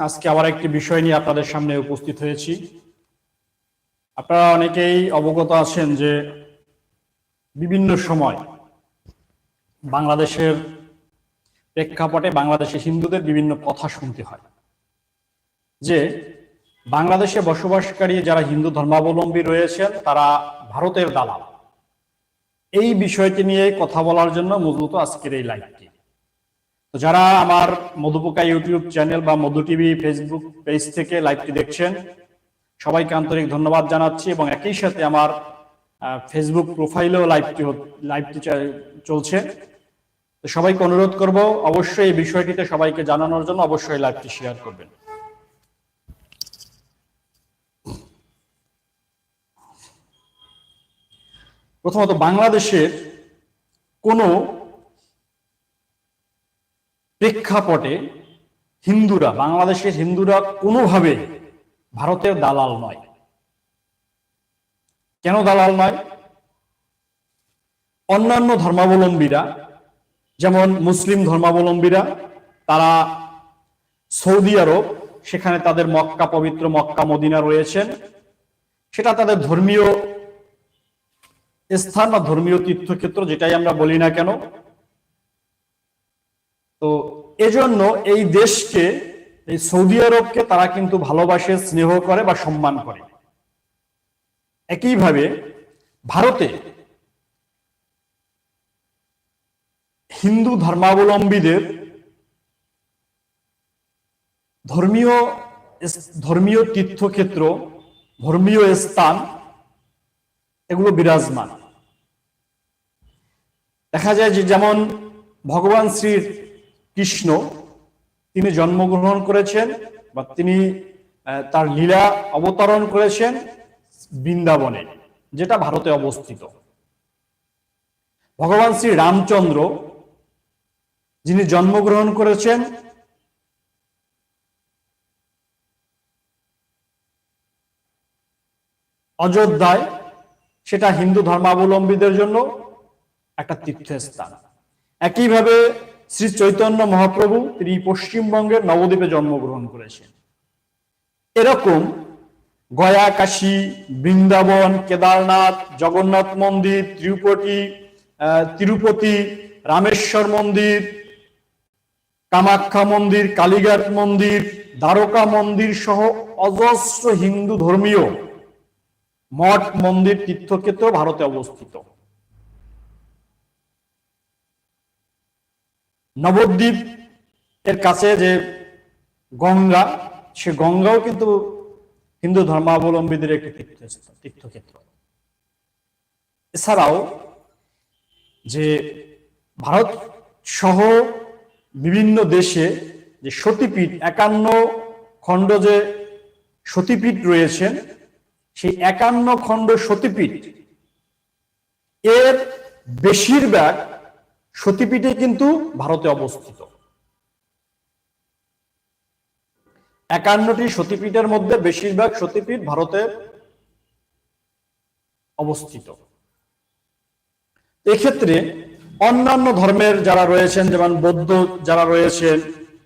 আজকে আবার একটি বিষয় নিয়ে আপনাদের সামনে উপস্থিত হয়েছি। আপনারা অনেকেই অবগত আছেন যে বিভিন্ন সময় বাংলাদেশের প্রেক্ষাপটে বাংলাদেশে হিন্দুদের বিভিন্ন কথা শুনতে হয়। যে বাংলাদেশে বসবাসকারী যারা হিন্দু ধর্মাবলম্বী রয়েছেন, তারা ভারতের দালাল। এই বিষয়টি নিয়ে কথা বলার জন্য মূলত আজকের এই লাইভটি। তো যারা আমার মধুপোকা ইউটিউব চ্যানেল বা মধু টিভি ফেসবুক পেজ থেকে লাইভটি দেখছেন, সবাইকে আন্তরিক ধন্যবাদ জানাচ্ছি এবং একই সাথে আমার ফেসবুক প্রোফাইলেও লাইভটি লাইভটি চলছে। তো সবাইকে অনুরোধ করব, অবশ্যই এই বিষয়টিতে সবাইকে জানানোর জন্য অবশ্যই লাইভটি শেয়ার করবেন। প্রথমত, বাংলাদেশের কোনো প্রেক্ষাপটে হিন্দুরা, বাংলাদেশের হিন্দুরা কোনোভাবে ভারতের দালাল নয়। কেন দালাল নয়? অন্যান্য ধর্মাবলম্বীরা, যেমন মুসলিম ধর্মাবলম্বীরা, তারা সৌদি আরব, সেখানে তাদের মক্কা, পবিত্র মক্কা, মদিনা রয়েছেন। সেটা তাদের ধর্মীয় স্থান বা ধর্মীয় তীর্থক্ষেত্র, যেটাই আমরা বলি না কেন তো এজন্য এই দেশকে, এই সৌদি আরবকে তারা কিন্তু ভালোবাসে, স্নেহ করে বা সম্মান করে। একইভাবে ভারতে হিন্দু ধর্মাবলম্বীদের ধর্মীয় ধর্মীয় তীর্থক্ষেত্র, ধর্মীয় স্থান, এগুলো বিরাজমান। দেখা যায় যে যেমন ভগবান শ্রী কৃষ্ণ। তিনি জন্মগ্রহণ করেছেন বা তিনি তার লীলা অবতরণ করেছেন বৃন্দাবনে, যেটা ভারতে অবস্থিত। ভগবান শ্রী রামচন্দ্র, যিনি জন্মগ্রহণ করেছেন, অযোধ্যায়, সেটা হিন্দু ধর্মাবলম্বীদের জন্য একটা তীর্থস্থান। একইভাবে শ্রী চৈতন্য মহাপ্রভু তিনি পশ্চিমবঙ্গের নবদ্বীপে জন্মগ্রহণ করেছেন। এরকম গয়া, কাশী, বৃন্দাবন, কেদারনাথ, জগন্নাথ মন্দির, তিরুপতি তিরুপতি, রামেশ্বর মন্দির, কামাখ্যা মন্দির, কালীঘাট মন্দির, দ্বারকা মন্দির সহ অজস্র হিন্দু ধর্মীয় মঠ, মন্দির, তীর্থক্ষেত্র ভারতে অবস্থিত। নবদ্বীপ এর কাছে যে গঙ্গা, সে গঙ্গাও কিন্তু হিন্দু ধর্মাবলম্বীদের একটি তীর্থস্থান তীর্থক্ষেত্র। এছাড়াও যে ভারত সহ বিভিন্ন দেশে যে সতীপীঠ, একান্ন খণ্ড যে সতীপীঠ রয়েছেন সেই একান্ন খণ্ড সতীপীঠ এর বেশিরভাগ সতীপীঠে কিন্তু ভারতে অবস্থিত। একান্নটি সতীপীঠের মধ্যে বেশিরভাগ সতীপীঠ ভারতে অবস্থিত। এক্ষেত্রে অন্যান্য ধর্মের যারা রয়েছেন, যেমন বৌদ্ধ যারা রয়েছেন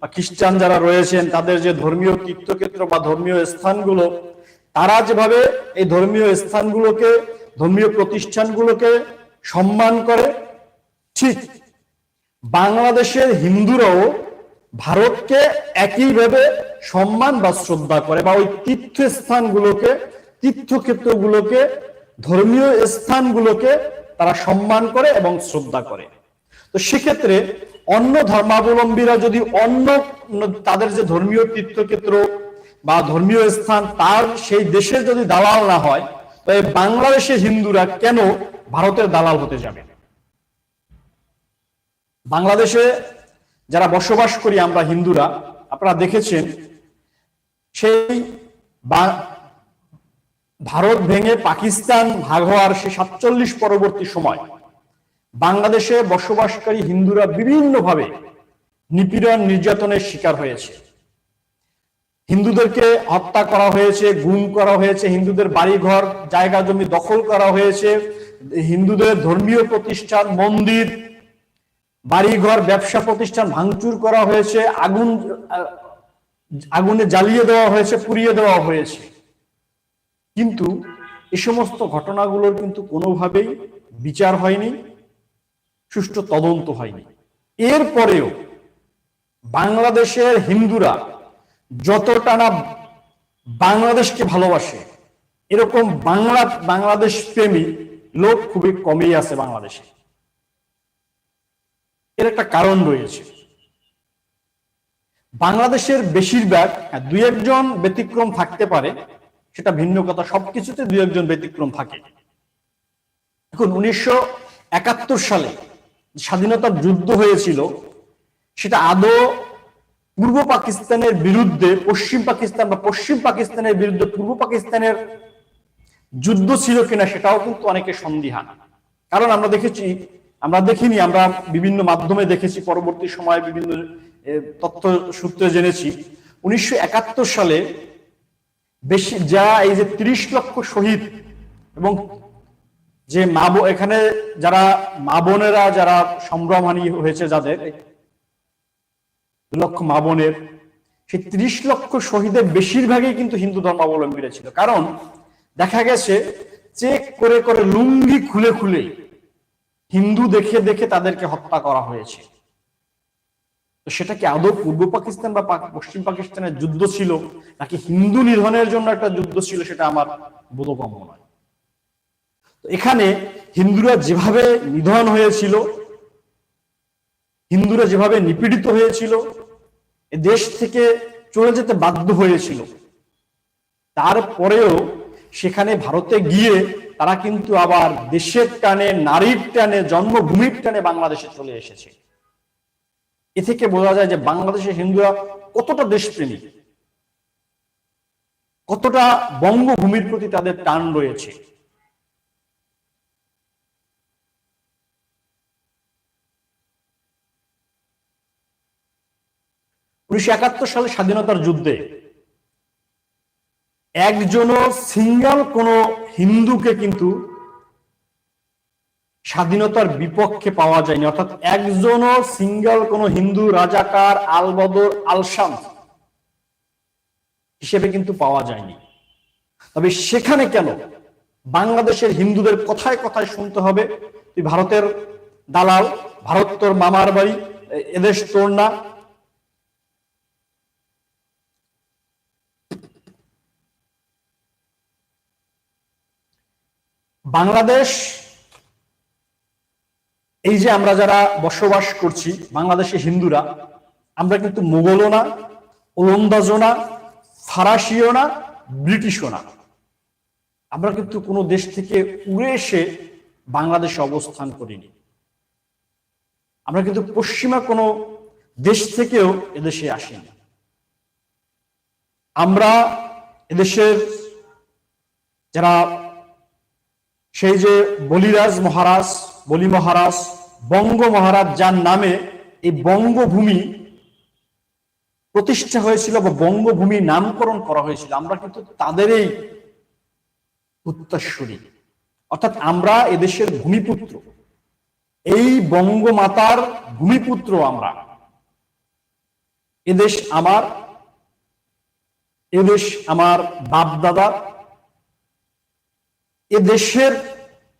বা খ্রিস্টান যারা রয়েছেন, তাদের যে ধর্মীয় তীর্থক্ষেত্র বা ধর্মীয় স্থানগুলো, তারা যেভাবে এই ধর্মীয় স্থানগুলোকে, ধর্মীয় প্রতিষ্ঠানগুলোকে সম্মান করে, ঠিক বাংলাদেশের হিন্দুরাও ভারতকে একইভাবে সম্মান বা শ্রদ্ধা করে বা ওই তীর্থস্থানগুলোকে, তীর্থক্ষেত্রগুলোকে, ধর্মীয় স্থানগুলোকে তারা সম্মান করে এবং শ্রদ্ধা করে। তো সেক্ষেত্রে অন্য ধর্মাবলম্বীরা যদি অন্য তাদের যে ধর্মীয় তীর্থক্ষেত্র বা ধর্মীয় স্থান তার সেই দেশের যদি দালাল না হয় তবে বাংলাদেশের হিন্দুরা কেন ভারতের দালাল হতে যাবে? বাংলাদেশে যারা বসবাস করি আমরা হিন্দুরা, আপনারা দেখেছেন, সেই ভারত ভেঙে পাকিস্তান ভাগ হওয়ার সে সাতচল্লিশ পরবর্তী সময় বাংলাদেশে বসবাসকারী হিন্দুরা বিভিন্নভাবে নিপীড়ন নির্যাতনের শিকার হয়েছে। হিন্দুদেরকে হত্যা করা হয়েছে, গুম করা হয়েছে, হিন্দুদের বাড়িঘর, জায়গা জমি দখল করা হয়েছে, হিন্দুদের ধর্মীয় প্রতিষ্ঠান, মন্দির বাড়িঘর, ব্যবসা প্রতিষ্ঠান ভাঙচুর করা হয়েছে, আগুন আগুনে জ্বালিয়ে দেওয়া হয়েছে, পুড়িয়ে দেওয়া হয়েছে। কিন্তু এ সমস্ত ঘটনাগুলোর কিন্তু কোনোভাবেই বিচার হয়নি, সুষ্ঠু তদন্ত হয়নি। এরপরেও বাংলাদেশের হিন্দুরা যতটা না বাংলাদেশকে ভালোবাসে, এরকম বাংলা, বাংলাদেশ প্রেমী লোক খুবই কমই আছে বাংলাদেশে। এর একটা কারণ রয়েছে। বাংলাদেশের বেশিরভাগ হ্যাঁ, দুই একজন ব্যতিক্রম থাকতে পারে সেটা ভিন্ন কথা সবকিছুতে দুই একজন ব্যতিক্রম থাকে। এখন উনিশশো একাত্তর সালে স্বাধীনতার যুদ্ধ হয়েছিল সেটা আদৌ পূর্ব পাকিস্তানের বিরুদ্ধে পশ্চিম পাকিস্তান বা পশ্চিম পাকিস্তানের বিরুদ্ধে পূর্ব পাকিস্তানের যুদ্ধ ছিল কিনা সেটাও কিন্তু অনেকে সন্দিহান। কারণ আমরা দেখেছি আমরা দেখিনি, আমরা বিভিন্ন মাধ্যমে দেখেছি, পরবর্তী সময়ে বিভিন্ন তথ্য সূত্রে জেনেছি। উনিশশো একাত্তর সালে বেশি, যা এই যে ত্রিশ লক্ষ শহীদ এবং যে মা এখানে যারা মা বোনেরা, যারা সম্ভ্রমহানি হয়েছে যাদের, লক্ষ মা বোনের, সেই ত্রিশ লক্ষ শহীদের বেশিরভাগই কিন্তু হিন্দু ধর্মাবলম্বীরা ছিল। কারণ দেখা গেছে চেক করে করে লুঙ্গি খুলে খুলে হিন্দু দেখে দেখে তাদেরকে হত্যা করা হয়েছে। তো সেটা কি আদৌ পূর্ব পাকিস্তান বা পশ্চিম পাকিস্তানের যুদ্ধ ছিল? নাকি হিন্দু নিধনের জন্য একটা যুদ্ধ ছিল, সেটা আমার বোধগম্য নয়। এখানে হিন্দুরা যেভাবে নিধন হয়েছিল, হিন্দুরা যেভাবে নিপীড়িত হয়েছিল দেশ থেকে চলে যেতে বাধ্য হয়েছিল, তারপরেও সেখানে ভারতে গিয়ে তারা কিন্তু আবার দেশের টানে, নারীর টানে, জন্মভূমির টানে বাংলাদেশে চলে এসেছে। এ থেকে বোঝা যায় যে বাংলাদেশের হিন্দুরা কতটা দেশপ্রেমী কতটা বঙ্গভূমির প্রতি তাদের টান রয়েছে। উনিশশো একাত্তর সালে স্বাধীনতার যুদ্ধে একজনও সিঙ্গেল কোন হিন্দুকে কিন্তু স্বাধীনতার বিপক্ষে পাওয়া যায়নি। অর্থাৎ একজনও সিঙ্গেল কোন হিন্দু, রাজাকার, আলবদর, আলসাম হিসেবে কিন্তু পাওয়া যায়নি। তবে সেখানে কেন? বাংলাদেশের হিন্দুদের কথায় কথায় শুনতে হবে। তুই ভারতের দালাল, ভারত তোর মামার বাড়ি এদেশ তোর না। বাংলাদেশ, এই যে আমরা যারা বসবাস করছি, বাংলাদেশে হিন্দুরা, আমরা কিন্তু মুঘলও না, ওলন্দাজও না, ফরাসিও না, ব্রিটিশও না। আমরা কিন্তু কোনো দেশ থেকে উড়ে এসে বাংলাদেশে অবস্থান করিনি। আমরা কিন্তু পশ্চিমা কোনো দেশ থেকেও এদেশে আসিনি। আমরা এদেশের যারা সেই যে বলিরাজ মহারাজ, বলি মহারাজ, বঙ্গ মহারাজ যার নামে এই বঙ্গভূমি প্রতিষ্ঠা হয়েছিল বা বঙ্গভূমি নামকরণ করা হয়েছিল, আমরা কিন্তু তাদেরই উত্তরসূরি অর্থাৎ আমরা এদেশের ভূমিপুত্র। এই বঙ্গমাতার ভূমিপুত্র আমরা। এদেশ আমার এদেশ আমার বাপ দাদা এ দেশের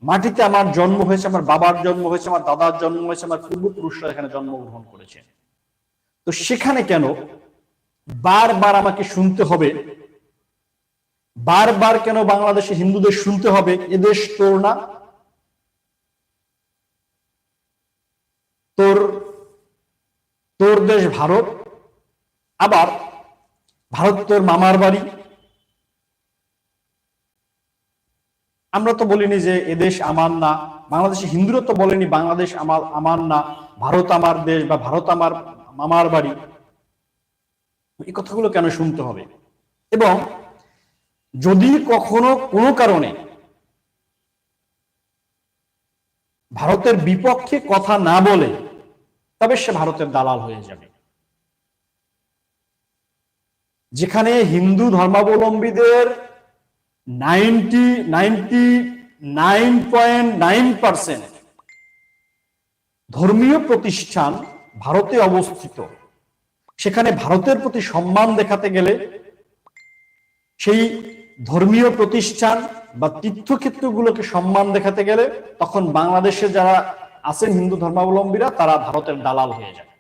মাটিতে আমার জন্ম হয়েছে, আমার বাবার জন্ম হয়েছে, আমার দাদার জন্ম হয়েছে, আমার পূর্বপুরুষরা এখানে জন্মগ্রহণ করেছে। তো সেখানে কেন বারবার আমাকে শুনতে হবে? বারবার কেন বাংলাদেশে হিন্দুদের শুনতে হবে? এদেশ তোর না। তোর তোর দেশ ভারত। আবার ভারত তোর মামার বাড়ি। আমরা তো বলিনি যে এদেশ আমার না, বাংলাদেশে হিন্দুরা তো বলেনি বাংলাদেশ আমার আমার না, ভারত আমার দেশ বা ভারত আমার, মামার বাড়ি। এই কথাগুলো কেন শুনতে হবে? এবং যদি কখনো কোনো কারণে ভারতের বিপক্ষে কথা না বলে, তবে সে ভারতের দালাল হয়ে যাবে। যেখানে হিন্দু ধর্মাবলম্বীদের ধর্মীয় প্রতিষ্ঠান ভারতে অবস্থিত। সেখানে ভারতের প্রতি সম্মান দেখাতে গেলে সেই ধর্মীয় প্রতিষ্ঠান বা তীর্থক্ষেত্রগুলোকে সম্মান দেখাতে গেলে তখন বাংলাদেশে যারা আছেন হিন্দু ধর্মাবলম্বীরা, তারা ভারতের দালাল হয়ে যায়।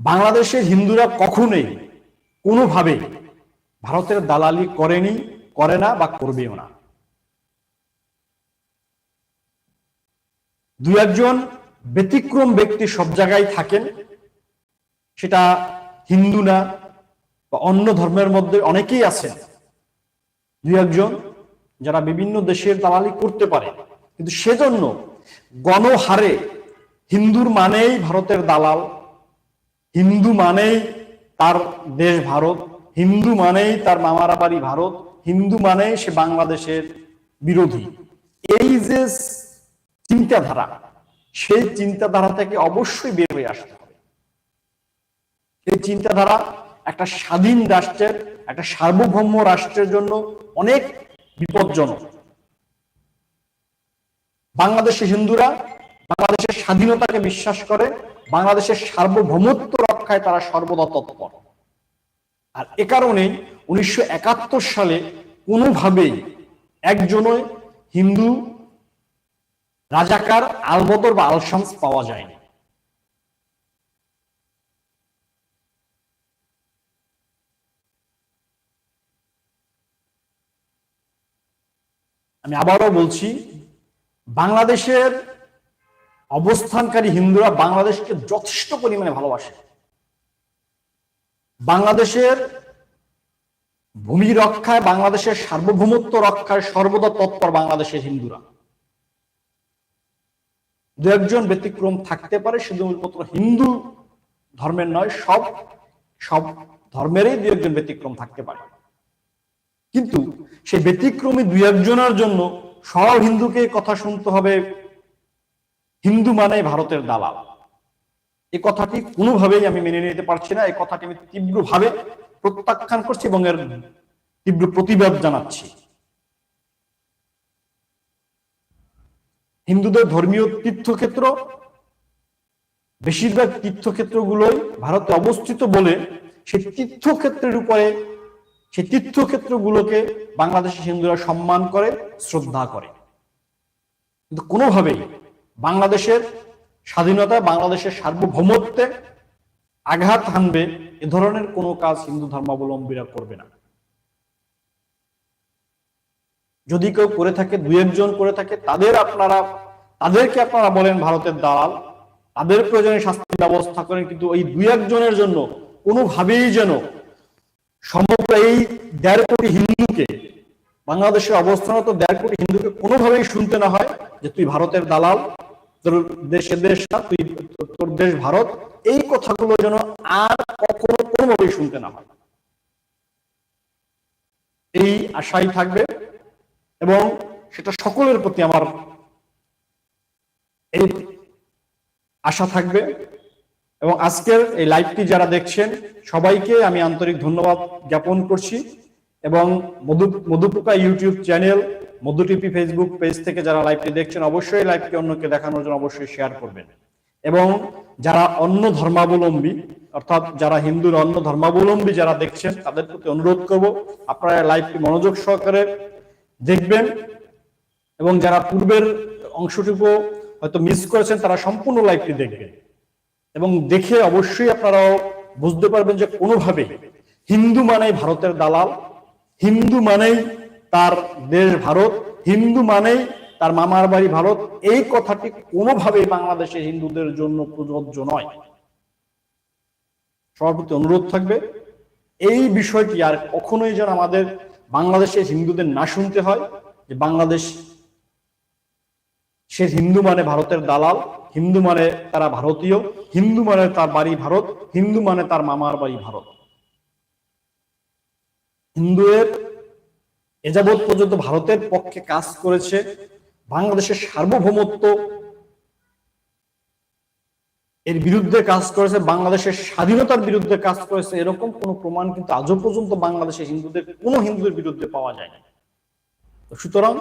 বাংলাদেশের হিন্দুরা কখনোই কোনোভাবে ভারতের দালালি করেনি, করে না বা করবেও না। দু একজন ব্যতিক্রম ব্যক্তি সব জায়গায় থাকেন, সেটা হিন্দু না বা অন্য ধর্মের মধ্যে অনেকেই আছেন। দুই একজন যারা বিভিন্ন দেশের দালালি করতে পারে, কিন্তু সেজন্য গণহারে হিন্দুর মানেই ভারতের দালাল, হিন্দু মানেই তার দেশ ভারত। হিন্দু মানেই তার মামারা বাড়ি ভারত। হিন্দু মানেই সে বাংলাদেশের বিরোধী। এই যে চিন্তাধারা, সেই চিন্তাধারা থেকে অবশ্যই বের হয়ে আসতে হবে। এই চিন্তাধারা একটা স্বাধীন রাষ্ট্রের, একটা সার্বভৌম রাষ্ট্রের জন্য অনেক বিপজ্জনক। বাংলাদেশের হিন্দুরা বাংলাদেশের স্বাধীনতাকে বিশ্বাস করে, বাংলাদেশের সার্বভৌমত্ব রক্ষায় তারা সর্বদা তৎপর। আর এ কারণে উনিশশো সালে কোনোভাবেই একজনও হিন্দু রাজাকার আলবদর বা আলশামস পাওয়া যায়নি। আমি আবারও বলছি, বাংলাদেশের অবস্থানকারী হিন্দুরা বাংলাদেশকে যথেষ্ট পরিমাণে ভালোবাসে। বাংলাদেশের ভূমি রক্ষায়, বাংলাদেশের সার্বভৌমত্ব রক্ষায় সর্বদা তৎপর বাংলাদেশের হিন্দুরা। দু একজন ব্যতিক্রম থাকতে পারে, শুধুমাত্র হিন্দু ধর্মের নয়, সব সব ধর্মেরই দু একজন ব্যতিক্রম থাকতে পারে। কিন্তু সেই ব্যতিক্রমী দুই একজনের জন্য সব হিন্দুকে কথা শুনতে হবে, হিন্দু মানে ভারতের দালাল। এই কথাটি কোনোভাবেই আমি মেনে নিতে পারছি না এই কথাটি আমি তীব্রভাবে প্রত্যাখ্যান করছি এবং এর তীব্র প্রতিবাদ জানাচ্ছি। হিন্দুদের ধর্মীয় তীর্থক্ষেত্র, বেশিরভাগ তীর্থক্ষেত্রগুলোই ভারতে অবস্থিত বলে সেই তীর্থক্ষেত্রের উপরে সেই তীর্থক্ষেত্রগুলোকে বাংলাদেশের হিন্দুরা সম্মান করে, শ্রদ্ধা করে। কিন্তু কোনোভাবেই বাংলাদেশের স্বাধীনতা বাংলাদেশের সার্বভৌমত্বে আঘাত হানবে, এ ধরনের কোনো কাজ হিন্দু ধর্মাবলম্বীরা করবে না। যদি কেউ করে থাকে দু একজন করে থাকে, তাদের আপনারা, তাদেরকে আপনারা বলেন ভারতের দালাল, তাদের প্রয়োজনে শাস্তির ব্যবস্থা করেন, কিন্তু এই দু একজনের জন্য কোনোভাবেই যেন সমগ্র এই দেড় কোটি হিন্দুকে, বাংলাদেশের অবস্থানত দেড় কোটি হিন্দুকে কোনোভাবেই শুনতে না হয় যে তুই ভারতের দালাল। তোর দেশ না, তুই তোর দেশ ভারত, এই কথাগুলো যেন আর কখনো কোনোভাবেই শুনতে না হয়। এই আশাই থাকবে এবং সেটা সকলের প্রতি আমার এই আশা থাকবে এবং আজকের এই লাইভটি যারা দেখছেন, সবাইকে আমি আন্তরিক ধন্যবাদ জ্ঞাপন করছি এবং Madhu, Madhupoka YouTube channel Madhu TP Facebook page থেকে যারা লাইভটি দেখছেন, অবশ্যই লাইভটি অন্যকে দেখানোর জন্য অবশ্যই শেয়ার করবেন। এবং যারা অন্য ধর্মাবলম্বী, অর্থাৎ যারা হিন্দুর অন্য ধর্মাবলম্বী যারা দেখছেন, তাদের প্রতি অনুরোধ করব, আপনারা লাইভটি মনোযোগ সহকারে দেখবেন এবং যারা পূর্বের অংশটুকু হয়তো মিস করেছেন, তারা সম্পূর্ণ লাইভটি দেখবেন। এবং দেখে অবশ্যই আপনারাও বুঝতে পারবেন যে কোনোভাবে হিন্দু মানেই ভারতের দালাল, হিন্দু মানেই তার দেশ ভারত, হিন্দু মানেই তার মামার বাড়ি ভারত। এই কথাটি কোনোভাবেই বাংলাদেশের হিন্দুদের জন্য প্রযোজ্য নয়। সবার প্রতি অনুরোধ থাকবে, এই বিষয়টি আর কখনোই যেন আমাদের বাংলাদেশের হিন্দুদের না শুনতে হয়, যে বাংলাদেশ সে হিন্দু মানে ভারতের দালাল, হিন্দু মানে তারা ভারতীয়, হিন্দু মানে তার বাড়ি ভারত, হিন্দু মানে তার মামার বাড়ি ভারত। এযাবৎ পর্যন্ত ভারতের পক্ষে কাজ করেছে বাংলাদেশের সার্বভৌমত্ব। এর বিরুদ্ধে কাজ করেছে, বাংলাদেশের স্বাধীনতার বিরুদ্ধে কাজ করেছে, এরকম কোনো প্রমাণ কিন্তু আজও পর্যন্ত বাংলাদেশের হিন্দুদের, কোনো হিন্দুদের বিরুদ্ধে পাওয়া যায় না সুতরাং,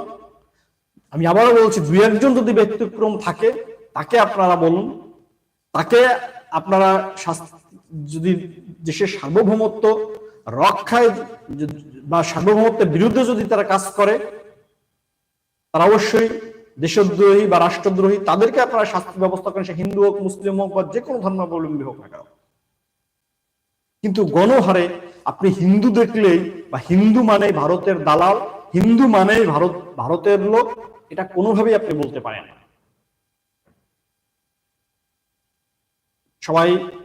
আমি আবারও বলছি, দুই একজন যদি ব্যতিক্রম থাকে, তাকে আপনারা বলুন, তাকে আপনারা যদি দেশের সার্বভৌমত্ব রক্ষায় বা সার্বভৌমত্বের বিরুদ্ধে যদি তারা কাজ করে, তারা অবশ্যই দেশদ্রোহী বা রাষ্ট্রদ্রোহী, তাদেরকে আপনারা শাস্তি ব্যবস্থা করেন, সে হিন্দু হোক, মুসলিম হোক, বা যে কোনো ধর্মাবলম্বী হোক না কেন। কিন্তু গণহারে আপনি হিন্দু দেখলেই বা হিন্দু মানে ভারতের দালাল, হিন্দু মানে ভারত ভারতের লোক, এটা কোনোভাবেই আপনি বলতে পারেন না। সবাইকে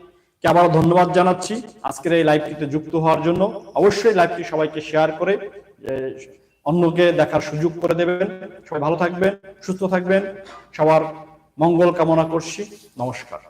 আবার ধন্যবাদ জানাচ্ছি। আজকের এই লাইভটিতে যুক্ত হওয়ার জন্য অবশ্যই লাইভটি সবাইকে শেয়ার করে অন্যকে দেখার সুযোগ করে দেবেন। সবাই ভালো থাকবেন, সুস্থ থাকবেন। সবার মঙ্গল কামনা করছি। নমস্কার।